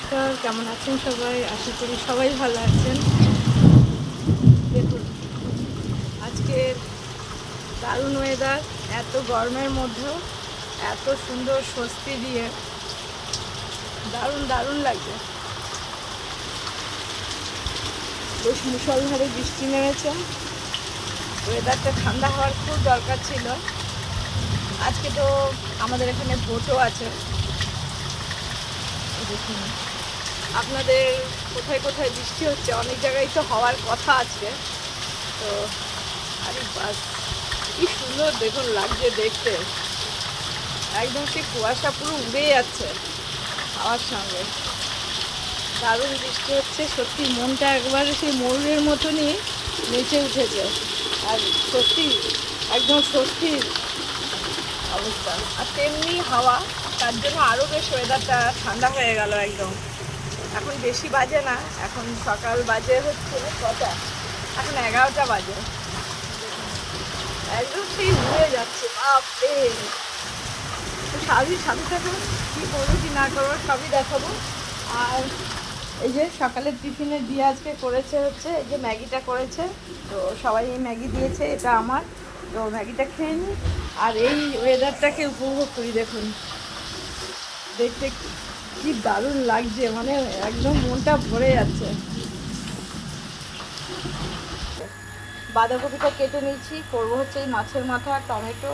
নমস্কার, কেমন আছেন সবাই? আশা করি সবাই ভালো আছেন। দেখুন আজকের দারুণ ওয়েদার এত গরমের মধ্যেও, এত সুন্দর স্বস্তি দিয়ে দারুণ দারুণ লাগছে। বেশ মুসলধারে বৃষ্টি নেমেছে। ওয়েদারটা ঠান্ডা হওয়ার খুব দরকার ছিল। আজকে তো আমাদের এখানে ভোটও আছে। দেখুন। আপনাদের কোথায় কোথায় বৃষ্টি হচ্ছে, অনেক জায়গায় তো হওয়ার কথা আছে তো আরে বাস, কি সুন্দর দেখুন লাগছে দেখতে। একদম সেই কুয়াশা পুরো উড়ে যাচ্ছে হাওয়ার সঙ্গে। দারুণ বৃষ্টি হচ্ছে, সত্যি মনটা একবারে সেই ময়ূরের মতনই নেচে উঠেছে। আর সত্যি একদম স্বস্তির অবস্থা। আর তেমনি হাওয়া, তার জন্য আরও বেশ ওয়েদারটা ঠান্ডা হয়ে গেল একদম। এখন বেশি বাজে না, এখন সকাল বাজে হচ্ছে কটা? এখন এগারোটা বাজে। একদম সেই উড়ে যাচ্ছে, বাপরে। সবই সাথে সাথে কী করব, কি না করব, সবই দেখাবো। আর এই যে সকালের টিফিনে দিয়ে আজকে করেছে হচ্ছে, এই যে ম্যাগিটা করেছে, তো সবাই এই ম্যাগি দিয়েছে, এটা আমার। তো ম্যাগিটা খেয়ে নিই আর এই ওয়েদারটাকে উপভোগ করি, দেখুন। দেখতে কি দারুণ লাগছে মানে একদম মনটা ভরে যাচ্ছে। বাঁধাকপিটা কেটে নিয়েছি, করব হচ্ছে এই মাছের মাথা, টমেটো,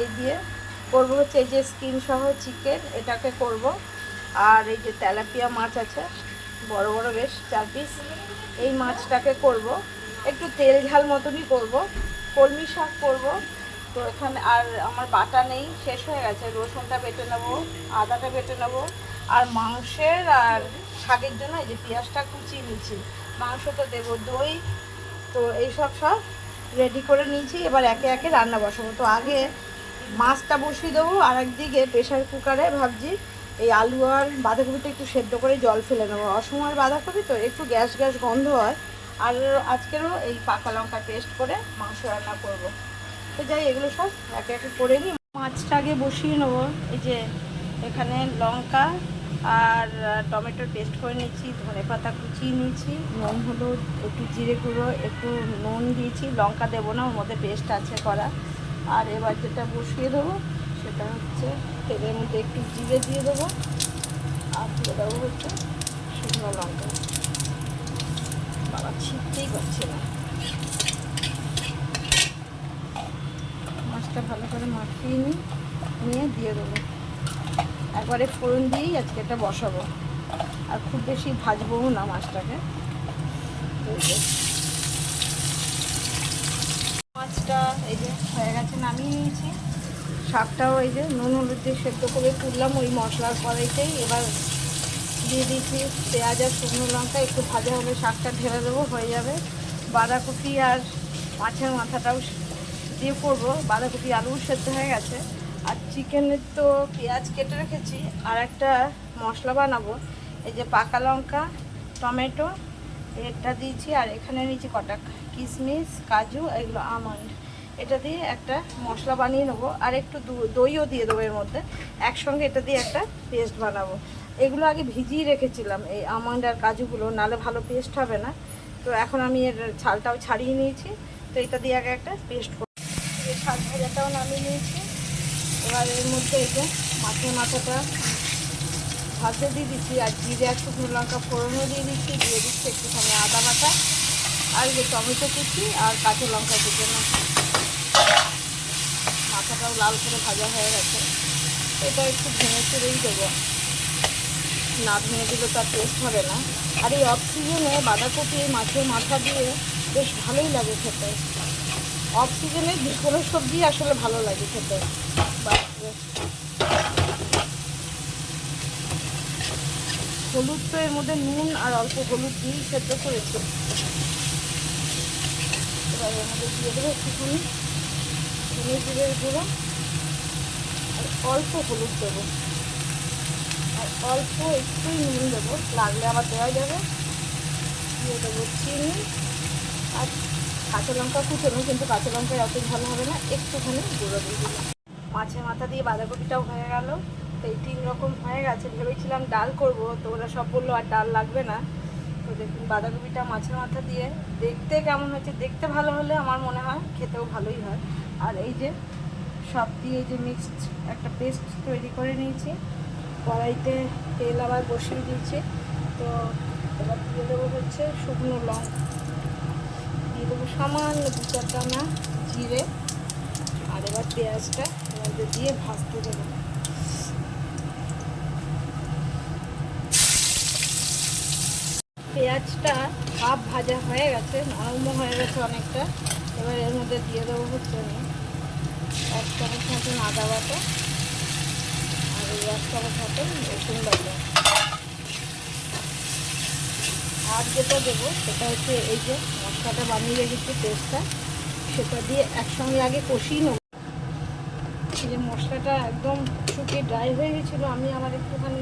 এই দিয়ে। করব হচ্ছে এই যে স্কিন সহ চিকেন এটাকে করব। আর এই যে তেলাপিয়া মাছ আছে, বড় বড় বেশ, চার পিস এই মাছটাকে করব। একটু তেল ঝাল মতনই করব। কলমি শাক করব। তো এখানে আর আমার বাটা নেই, শেষ হয়ে গেছে। রসুনটা বেটে নেব, আদাটা বেটে নেব। আর মাংসের আর শাকের জন্য এই যে পেঁয়াজটা কুচিয়ে মাংস তো দেবো দই, তো এইসব সব রেডি করে নিয়েছি। এবার একে একে রান্না বসাবো। তো আগে মাছটা বসিয়ে দেবো, আর একদিকে প্রেশার কুকারে ভাবছি এই আলু আর বাঁধাকপিটা একটু সেদ্ধ করে জল ফেলে নেব। অসময়ের বাঁধাকপি তো একটু গ্যাস গ্যাস গন্ধ হয়। আর আজকেরও এই পাকা লঙ্কা পেস্ট করে মাংস রান্না করব। তো যাই, এগুলো সব একে একে করে নিই। মাছটা আগে বসিয়ে নেব। এই যে এখানে লঙ্কা আর টমেটো পেস্ট করে নিয়েছি, ধনে পাতা কুচিয়ে নিয়েছি, নুন, হলুদ, একটু জিরে গুঁড়ো, একটু নুন দিয়েছি, লঙ্কা দেবো না, ওর মধ্যে পেস্ট আছে করা আর এবার যেটা বসিয়ে দেবো, সেটা হচ্ছে তেলের মধ্যে একটু জিরে দিয়ে দেবো, আর দিয়ে দেবো হচ্ছে শুকনো লঙ্কা। বাবা, ছিটতেই পারছে না। মাছটা ভালো করে মাখিয়ে নিই নিয়ে দিয়ে দেবো। একবারে ফোড়ন দিয়েই আজকে এটা বসাবো। আর খুব বেশি ভাজবও না মাছটাকে। মাছটা এই যে হয়ে গেছে, নামিয়ে নিয়েছি। শাকটাও এই যে নুন, হলুদ দিয়ে সেদ্ধ করে তুললাম ওই মশলার কড়াইতেই। এবার দিয়ে দিয়েছি পেঁয়াজ আর শুকনো লঙ্কা। একটু ভাজা হলে শাকটা ঢেলে দেবো, হয়ে যাবে। বাঁধাকপি আর মাছের মাথাটাও দিয়ে করব। বাঁধাকপি আলুও সেদ্ধ হয়ে গেছে। আর চিকেনের তো পেঁয়াজ কেটে রেখেছি, আর একটা মশলা বানাবো। এই যে পাকা লঙ্কা, টমেটো, এটা দিয়েছি, আর এখানে নিয়েছি কটা কিশমিশ কাজু, এগুলো আমন্ড। এটা দিয়ে একটা মশলা বানিয়ে নেব, আর একটু দইও দিয়ে দেবো এর মধ্যে। একসঙ্গে এটা দিয়ে একটা পেস্ট বানাবো। এগুলো আগে ভিজিয়ে রেখেছিলাম, এই আমন্ড আর কাজুগুলো, নালে ভালো পেস্ট হবে না। তো এখন আমি এর ছালটাও ছাড়িয়ে নিয়েছি, তো এটা দিয়ে আগে একটা পেস্ট করব। শাক ভাজাটাও নামিয়ে নিয়েছি। এবার এর মধ্যে এই যে মাছের মাথাটা ভাজতে দিয়ে দিচ্ছি, আর জিরে আর শুকনো লঙ্কা ফোড়নও দিয়ে দিচ্ছি দিয়ে দিচ্ছি একটুখানি আদা বাটা আর যে টমেটো কুচি আর কাঁচা লঙ্কা কুচি। মাথাটাও লাল করে ভাজা হয়ে গেছে। এটা একটু ভেঙে চুড়েই দেবো। না ভেঙে দিলে তার টেস্ট হবে না। আর এই অক্সিজেনে সিজনে বাঁধাকপি, মাছের মাথা দিয়ে বেশ ভালোই লাগে খেতে। অফ সিজনে যে কোনো সবজি আসলে ভালো লাগে খেতে। হলুদ তো এর মধ্যে নুন আর অল্প হলুদ দিয়ে সেদ্ধ করেছি। এবার এর মধ্যে দিয়ে দেবো একটুখানি ধনে জিরের গুঁড়ো আর অল্প হলুদ দেবো। আর অল্প একটুই নুন দেবো, লাগলে আবার দেওয়া যাবে। দিয়ে দেবো চিনি আর কাঁচা লঙ্কা কুচোনো, কিন্তু কাঁচা লঙ্কায় অত ভালো হবে না, একটুখানি গুঁড়ো দিয়ে দিলাম। মাছের মাথা দিয়ে বাঁধাকপিটাও হয়ে গেল। তো এই তিন রকম হয়ে গেছে। ভেবেছিলাম ডাল করব, তো ওরা সব বলল, আর ডাল লাগবে না। তো দেখুন, বাঁধাকপিটা মাছের মাথা দিয়ে দেখতে কেমন হয়েছে, দেখতে ভালো হলে আমার মনে হয় খেতেও ভালোই হয়। আর এই যে, সব দিয়ে যে মিক্সড একটা পেস্ট তৈরি করে নিয়েছি। কড়াইতে তেল আবার বসিয়ে দিয়েছি। তো এবার দিয়ে দেবো হচ্ছে শুকনো লঙ্কা। দিয়ে দেবো সামান্য দু চার দানা জিরে আর এবার পেঁয়াজটা মধ্যে দিয়ে ভাজতে দেবো। পেঁয়াজটা হাফ ভাজা হয়ে গেছে নরমও হয়ে গেছে অনেকটা। এবার এর মধ্যে দিয়ে দেবো হচ্ছে এক চামচ মতন আদা বাটা আর এক চামচ মতন রসুন বাটা। আর যেটা দেবো সেটা হচ্ছে এই যে মশলাটা বানিয়ে রেখেছি পেস্টটা। সেটা দিয়ে একসঙ্গে আগে কষিয়ে নেব। যে মশলাটা একদম শুকিয়ে ড্রাই হয়ে গেছিল, আমি আবার একটুখানি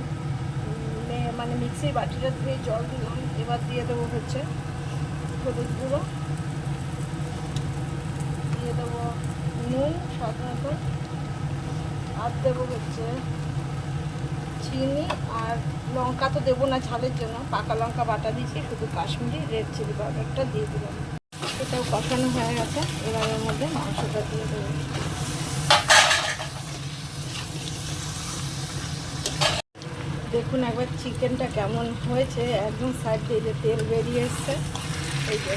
মানে মিক্সির বাটিটা ধুয়ে জল দিলাম। এবার দিয়ে দেবো হচ্ছে হলুদ গুঁড়ো। দিয়ে দেবো নুন মতো। আর দেবো হচ্ছে চিনি আর লঙ্কা তো দেবো না ঝালের জন্য। পাকা লঙ্কা বাটা দিয়েছি, শুধু কাশ্মীরি রেড চিলি পাউডারটা দিয়ে দিলাম। এটাও কষানো হয়ে গেছে, এবার এর মধ্যে মাংসটা দিয়ে দেবো। দেখুন একবার চিকেনটা কেমন হয়েছে, একদম সাইড দিয়ে যে তেল বেরিয়ে এসছে, এই যে।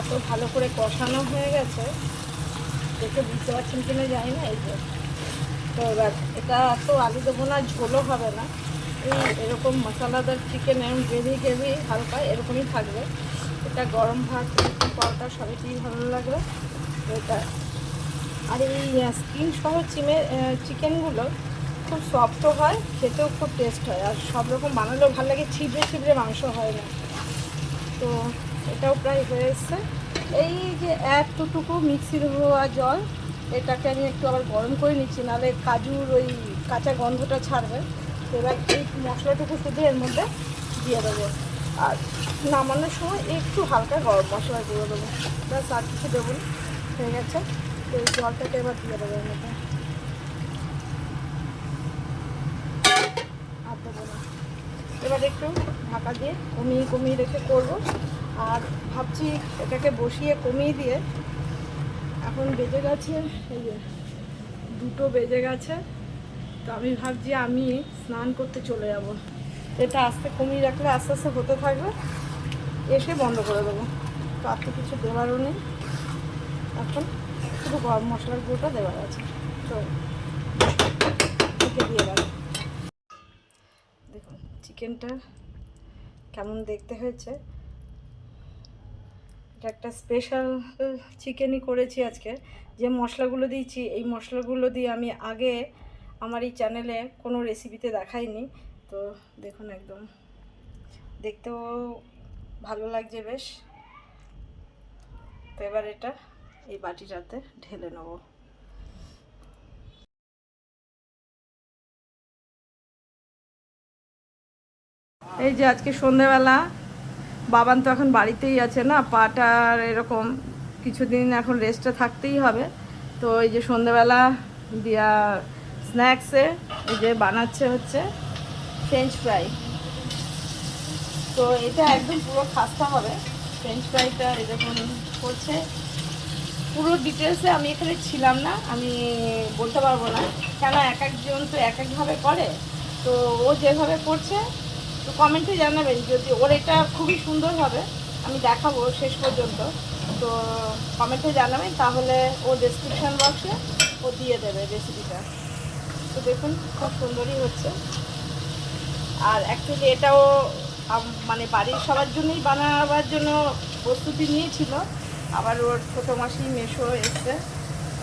এত ভালো করে কষানো হয়ে গেছে। দেখে বুঝতে পারছেন কিনা জানি না, এই তো এবার এটা তো আলু দেবো না, ঝোলও হবে না। এরকম মশলাদার চিকেন এরকম গ্রেভি গ্রেভি হালকা এরকমই থাকবে। এটা গরম ভাত, রুটি, পরোটা সবাইকেই ভালো লাগবে। এটা। আর এই স্কিন সহ চিমে চিকেনগুলো খুব সফটও হয়, খেতেও খুব টেস্ট হয়। আর সব রকম বানালেও ভালো লাগে, ছিবড়ে ছিবড়ে মাংস হয় না। তো এটাও প্রায় হয়ে এসছে। এই যে এতটুকু মিক্সির হওয়া জল, এটাকে আমি একটু আবার গরম করে নিচ্ছি, নাহলে কাজুর ওই কাঁচা গন্ধটা ছাড়বে। এবার এই মশলাটুকু শুধু এর মধ্যে দিয়ে দেবো। আর নামানোর সময় একটু হালকা গরম মশলা দিয়ে দেবো। ব্যাস, আর কিছু দেবো হয়ে গেছে। তো এই জলটাকে এবার দিয়ে দেবো এর মধ্যে। এবার একটু ঢাকা দিয়ে কমিয়ে কমিয়ে রেখে করব। আর ভাবছি এটাকে বসিয়ে কমিয়ে দিয়ে এখন বেজে গেছে, এই যে দুটো বেজে গেছে, তো আমি ভাবছি আমি স্নান করতে চলে যাব। এটা আস্তে কমিয়ে রাখলে আস্তে আস্তে হতে থাকবে, এসে বন্ধ করে দেবো। তো আর তো কিছু দেওয়ারও নেই। এখন শুধু গরম মশলার গুঁড়োটা দেওয়ার আছে। তো দিয়ে দেখুন চিকেনটা কেমন দেখতে হয়েছে। এটা একটা স্পেশাল চিকেনই করেছি আজকে। যে মশলাগুলো দিয়েছি, এই মশলাগুলো দিয়ে আমি আগে আমার এই চ্যানেলে কোনো রেসিপিতে দেখাইনি। তো দেখুন একদম। দেখতেও ভালো লাগছে বেশ। তো এবার এটা এই বাটিটাতে ঢেলে নেব। এই যে আজকে সন্ধেবেলা বাবান তো এখন বাড়িতেই আছে না পাটার এরকম কিছুদিন এখন রেস্টে থাকতেই হবে। তো এই যে সন্ধেবেলা দিয়া স্ন্যাক্সে এই যে বানাচ্ছে হচ্ছে ফ্রেঞ্চ ফ্রাই তো এটা একদম পুরো খাস্তা হবে ফ্রেঞ্চ ফ্রাইটা এরকম করছে। পুরো ডিটেলসে আমি এখানে ছিলাম না, আমি বলতে পারব না। কেন এক একজন তো এক একভাবে করে? তো ও যেভাবে করছে তো কমেন্টে জানাবেন যদি ওর এটা খুবই সুন্দর হবে, আমি দেখাবো শেষ পর্যন্ত। তো কমেন্টে জানাবেন, তাহলে ও ডেসক্রিপশান বক্সে ও দিয়ে দেবে রেসিপিটা তো দেখুন, খুব সুন্দরই হচ্ছে। আর অ্যাকচুয়ালি এটাও মানে বাড়ির সবার জন্যই বানাবার জন্য প্রস্তুতি নিয়েছিল। আবার ওর ছোটো মাসি মেশো এসছে,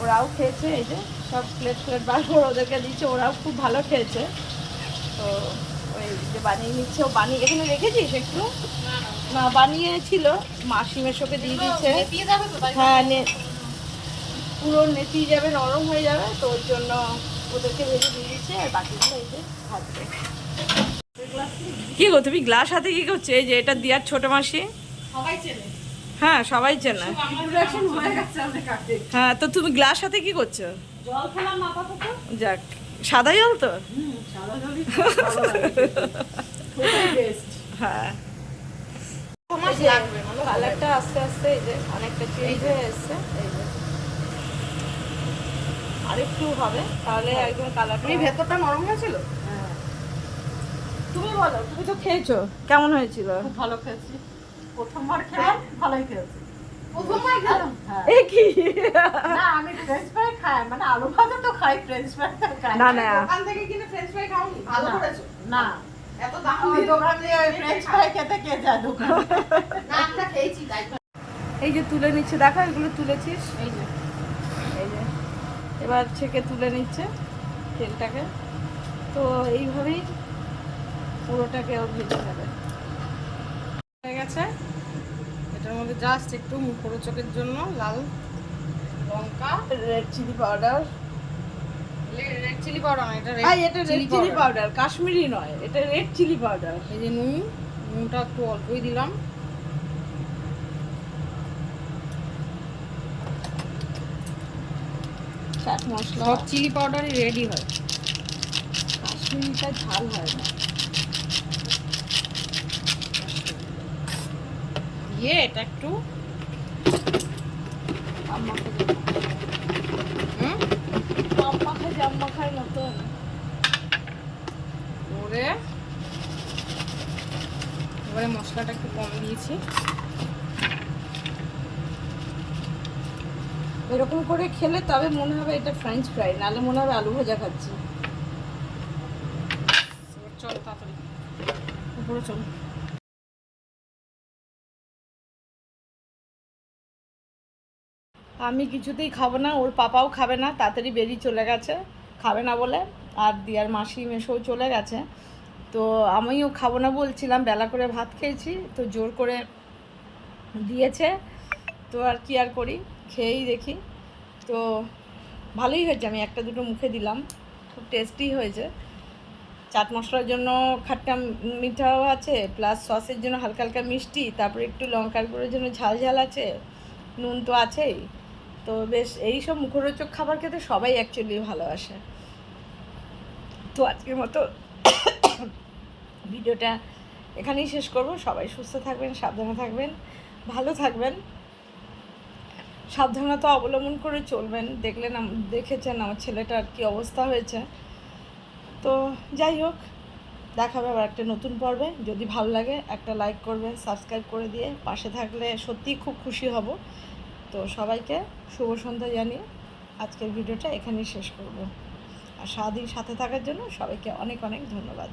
ওরাও খেয়েছে, এই যে সব প্লেট ফ্লেট বার ওদেরকে দিচ্ছে ওরাও খুব ভালো খেয়েছে। তো বানিয়ে নিচ্ছে ও বানিয়ে এখানে রেখেছিস একটু? না বানিয়েছিল মাসি মেশোকে দিয়ে দিচ্ছে। হ্যাঁ নে। পুরো নেতিয়ে যাবে নরম হয়ে যাবে তো ওই জন্য ওদেরকে ভেজে দিয়ে দিচ্ছে আর বাকিগুলো এই যে ভাজবে। কি গো তুমি গ্লাস হাতে কি করছ? এই যে এটা দিয়ার ছোট মাসি। হ্যাঁ সবাই চেনে। হয়ে হ্যাঁ তো তুমি গ্লাস হাতে কি করছ? যাক সাদা জল তো? বেস্ট হ্যাঁ। মানে কালারটা আস্তে আস্তে এই যে অনেকটা চেঞ্জ হয়ে এসছে এই যে। আরেকটু হবে তাহলে একদম কালারটা তুমি ভেতরটা নরম হয়েছিল? হ্যাঁ। তুমি বলো তুমি তো খেয়েছো। কেমন হয়েছিল? ভালো খেয়েছি। প্রথমবার খেলাম ভালোই খেয়েছি। প্রথমবার খেলাম হ্যাঁ। এ কি? না আমি ফ্রেঞ্চ ফ্রাই খাই মানে আলু ভাজা তো খাই ফ্রেঞ্চ ফ্রাই তো খাই। না না। দোকান থেকে কিনে ফ্রেঞ্চ ফ্রাই খাওনি? ভালো করেছ? না। এত দাম দিয়ে দোকান দিয়ে ফ্রেঞ্চ ফ্রাই খেতে কে যায় দোকানে? না আমরা খেয়েছি তাই এই যে তুলে নিচ্ছে দেখো এগুলো তুলেছিস? এই যে। এই যে। এবার ছেঁকে তুলে নিচ্ছে তেলটাকে। তো এইভাবেই পুরোটাকে ভেজে যাবে হয়ে গেছে? এটার মধ্যে জাস্ট একটু মুখরোচকের জন্য লাল লঙ্কা red chilli powder red chilli powder না এটা এটা রেড চিলি পাউডার কাশ্মীরি নয় এটা রেড চিলি পাউডার এই যে নুন নুনটা একটু অল্পই দিলাম। চাট মশলা। চিলি পাউডারই রেডি হয়। কাশ্মীরিটা ঝাল হয় না। দিয়ে এটা একটু খায় মতন। করে এবারে মশলাটা একটু কম দিয়েছি। এরকম করে খেলে তবে মনে হবে এটা ফ্রেঞ্চ ফ্রাই নাহলে মনে হবে আলু ভাজা খাচ্ছি। চলো তাড়াতাড়ি। উপরে চলো। আমি কিছুতেই খাব না, ওর পাপাও খাবে না, তাড়াতাড়ি বেরিয়ে চলে গেছে, খাবে না বলে। আর দিয়ার মাসি মেশোও চলে গেছে। তো আমিও খাব না বলছিলাম, বেলা করে ভাত খেয়েছি, তো জোর করে দিয়েছে। তো আর কি আর করি, খেয়েই দেখি। তো ভালোই হয়েছে, আমি একটা দুটো মুখে দিলাম, খুব টেস্টি হয়েছে। চাট মশলার জন্য খাট্টা মিঠাও আছে প্লাস সসের জন্য হালকা হালকা মিষ্টি, তারপরে একটু লঙ্কার গুঁড়োর জন্য ঝাল ঝাল আছে, নুন তো আছেই। তো বেশ, এই সব মুখরোচক খাবার খেতে সবাই অ্যাকচুয়ালি ভালোবাসে। তো আজকের মতো ভিডিওটা এখানেই শেষ করব। সবাই সুস্থ থাকবেন, সাবধানে থাকবেন, ভালো থাকবেন। সাবধানতা অবলম্বন করে চলবেন। দেখলেন দেখেছেন আমার ছেলেটার কি অবস্থা হয়েছে। তো যাই হোক দেখাবে আবার একটা নতুন পর্বে। যদি ভালো লাগে, একটা লাইক করবেন সাবস্ক্রাইব করে দিয়ে পাশে থাকলে সত্যিই খুব খুশি হব। তো সবাইকে শুভ সন্ধ্যা জানিয়ে আজকের ভিডিওটা এখানেই শেষ করব। আর সারাদিন সাথে থাকার জন্য সবাইকে অনেক অনেক ধন্যবাদ।